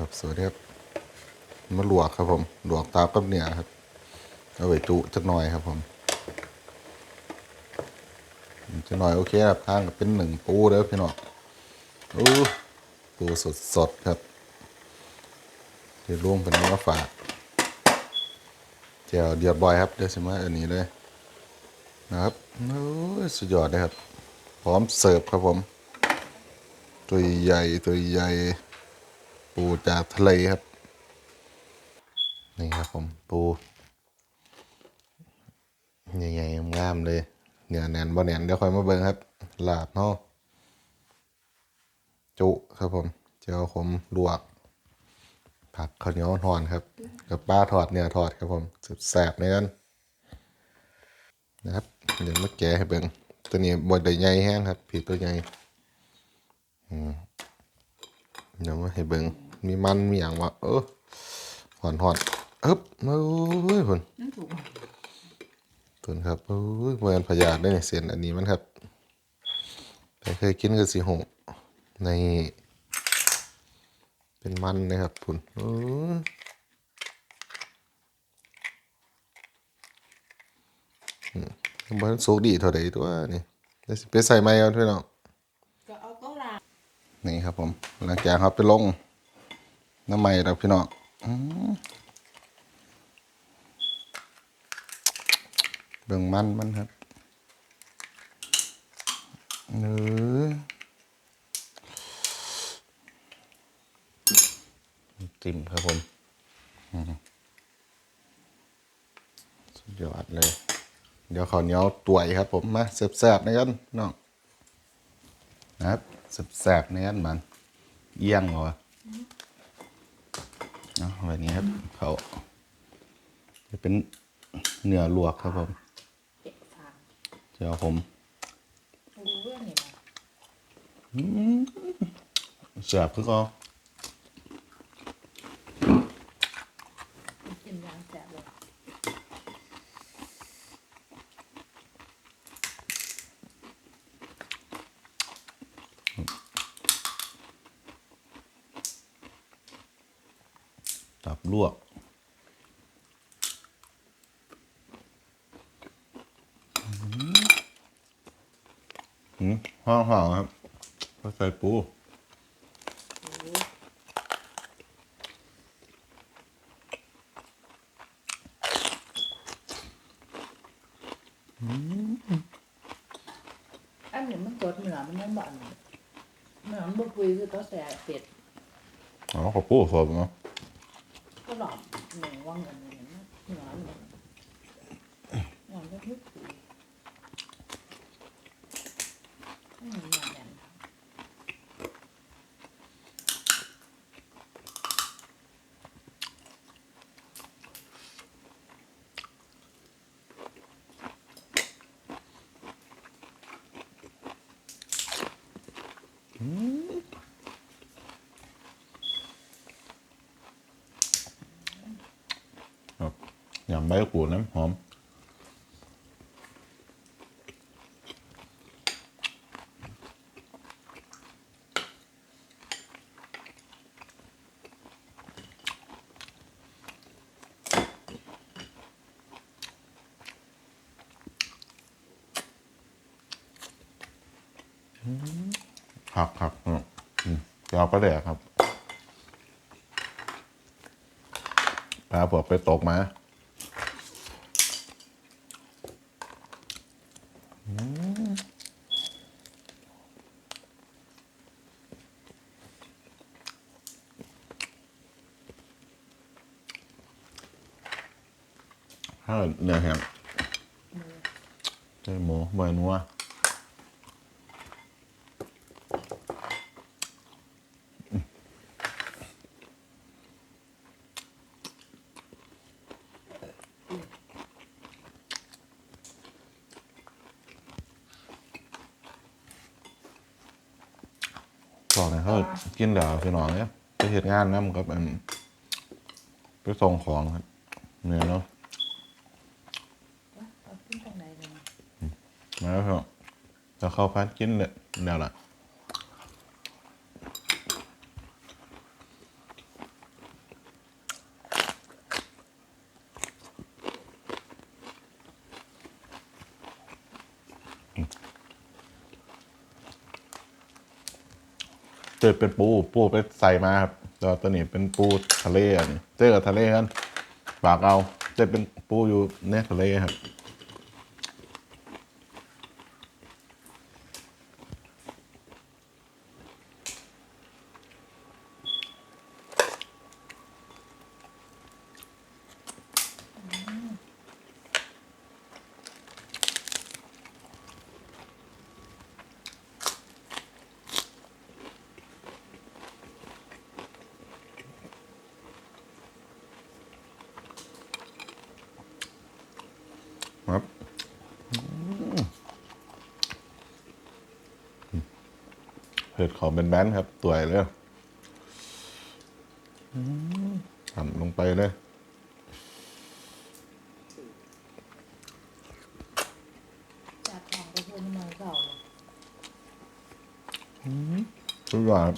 ครับสวัสดีครับมาลวกครับผมหลวกตากับเนื้อครับเอาไว้จุจักหน่อยครับผมจักหน่อยโอเคครับทางก็เป็นหนึ่งปูเด้อพี่น้องอู้ปูสดสดๆครับเดี๋ยวรวมเป็นเนื้อฝากเจียวเดือดบอยครับเดี๋ยวสิมาอันนี้เลยนะครับโอ้ยสุดยอดเลยครับ พร้อมเสิร์ฟครับผม ตัวใหญ่ตัวใหญ่ ปูจากทะเลครับ นี่ครับผมปูใหญ่ๆงามเลยเนื้อแน่นบ่แน่นเดี๋ยวค่อยมาเบิ่งครับลาบเนาะจุครับผมเจียวขมลวก ผักข้าวเหนียวทอดครับ กับปลาทอดเนื้อทอดครับผมแซ่บๆในนั้นนะครับเดี๋ยวมาแกะให้เบิ่งตัวนี้บดใหญ่แห้งครับผีตัวใหญ่เดี๋ยวมาให้เบิ่ง มีมันมีอย่างวะเออหอนหอนๆอึ๊บโอ้ยพุ่นนั่นถูกพุ่นครับโอ้ยเหมือนพยาธิได้เนี่ยเสียนอันนี้มันครับแต่เคยกินก็สิหงใน เป็นมันนะครับพุ่นโอ้ยอืมมันสุกดีเท่าใดตัวนี่เดี๋ยวสิไปใส่ไม้เอาด้วยเนาะก็เอาก็ลานี่ครับผม หลังจากครับไปลง น้ำมันแล้วพี่น้องเบิ่งมันมันครับเนื้อจิ้มครับผมสุดยอดเลย เดี๋ยวข้าวเหนียวตวยครับผม มาแซ่บๆในกันน้องนะครับแสบๆในนั้นมันเยี่ยงเหรอ นาะแบบนี้ครับเขาจะเป็นเนื้อลวกครับผมเก็บฟางเจ้าผมรู้เรื่องนี่มาแสบคือก็กินยางแสบเลย ตับลวกอืม ห้องห่อครับก็ใส่ปูอันนี้มันกดเหนือมันยังบ่อนเหนือมันบ่ปุยคือตัวแสบเป็ดอ๋อขอปูสดเนาะก็หลอมหนึ่งว่างเงินเหนือเหนือเหนือเหนือก็ทุกปุยอืมอย่างนั้น ครับยำใบกระปูน้ำหอม ครับครับอืมอืมเดี๋ยวเอาไปเลยครับปลาพวกไปตกมาอืมถ้าเนื้อแห้งใช่หมูใบนัว บอกเลยเขากินแล้วพี่น้องเนี่ยไปเหตุงานนะมันก็เป็นไปส่งของครับเหนื่อยเนาะเอาขึ้นตรงไหนเลยมาแล้วครับจะเข้าพัดกินเลยเดี๋ยวละ เจอเป็นปูปูไปใส่มาครับตัวตัวนี้เป็นปูทะเลอันนี้เจอกับทะเลกันฝากเอาเจะเป็นปูอยู่ในทะเลครับ เห็ดของเป็นแบนครับตัวใหญ่เลยอืมทำลงไปเลยจากของไปพูดมาเก่าเลยทุกอย่างครับ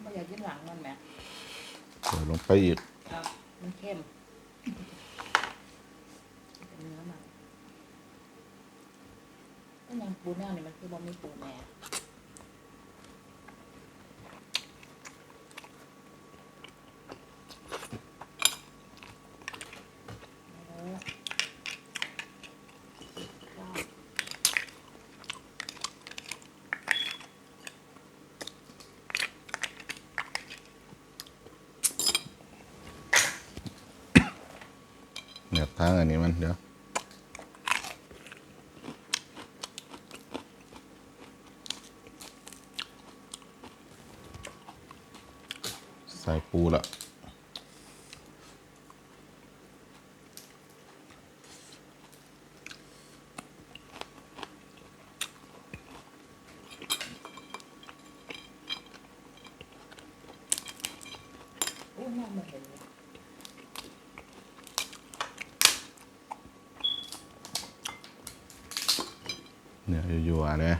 ไม่อยากกินหลังมันแหมใส่ลงไปอีกครับมันเข้ม เนื้อมันก็ยังปูแนวนี่มันคือบะหมี่ปูแน่เอาละว้าว เนี่ย ทางอันนี้มันเดี๋ยวใส่ปูละโอ้ยน่ามา เห็นเลยเนี่ยยู่ๆอะเนี่ย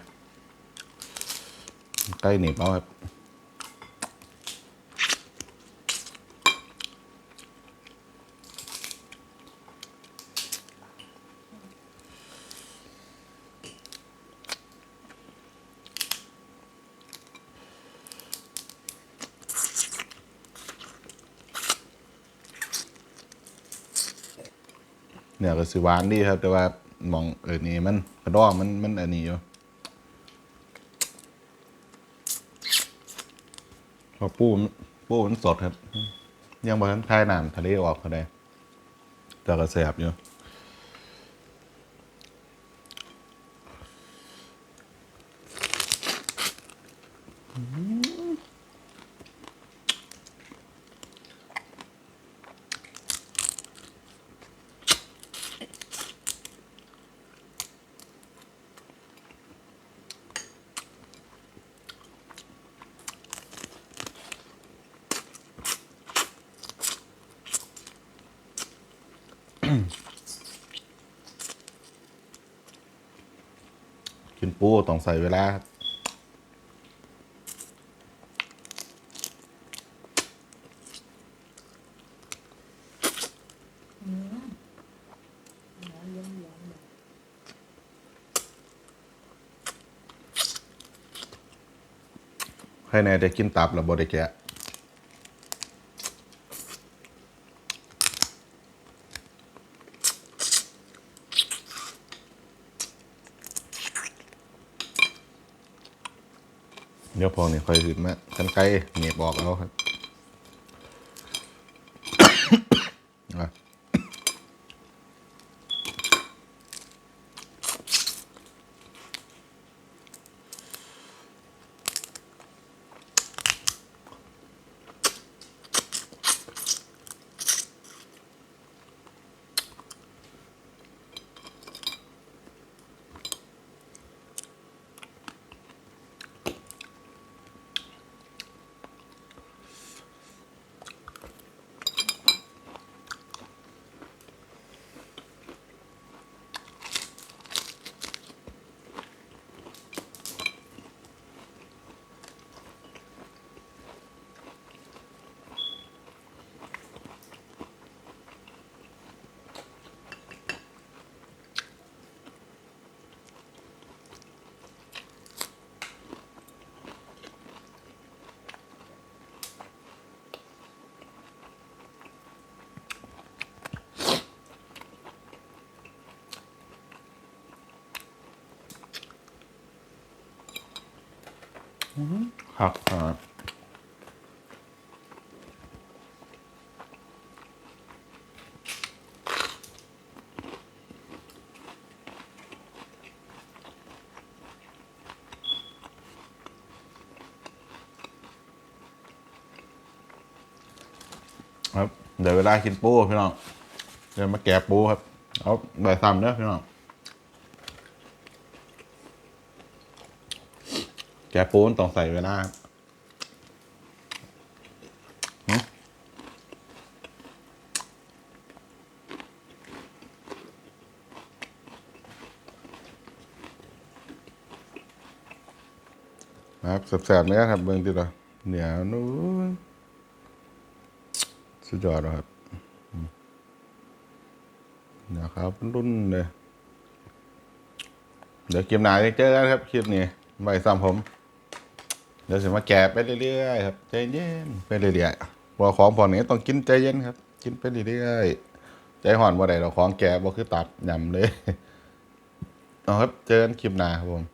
ใกล้หนีบเอาครับเนี่ยก็สิหวานดีครับ แต่ว่า มองเออนี่มันกระดองมันมันอันนี้อยู่พอปูมันปูมันสดครับ ยังบอทันคายน้ำทะเลออกก็ได้แต่ก็แสบอยู่ ปูต้องใส่เวลาครับอืมเนื้อเยิ้มๆเลยใครในได้กินตับแล้วบ่ได้แกะ เดี๋ยวพอนี่ค่อยขึ้นมากันไกลเหนียบออกเอาครับ ครับครับครับเดี๋ยวเวลากินปูพี่น้อง เดี๋ยวมาแกะปูครับ เอาใบซ้ำเด้อพี่น้อง แกะปูนต้องใส่เวลาครับนะครับแสบๆเนี่ยครับเบิ่งติดละเหนียวนู้นสุดยอดครับเหนียวครับรุ่นเลยเดี๋ยวเกมหนาจะเจอกันครับคลิปนี้ใบซ้ำผม เดี๋ยวสิมาแก่ไปเรื่อยๆครับใจเย็นไปเรื่อยๆว่าของพอนี้ต้องกินใจเย็นครับ กินไปเรื่อยๆใจห่อนบ่ได้เราของแก่บ่คือตับยำเลยเอาครับเจอกันคลิปหน้าครับผม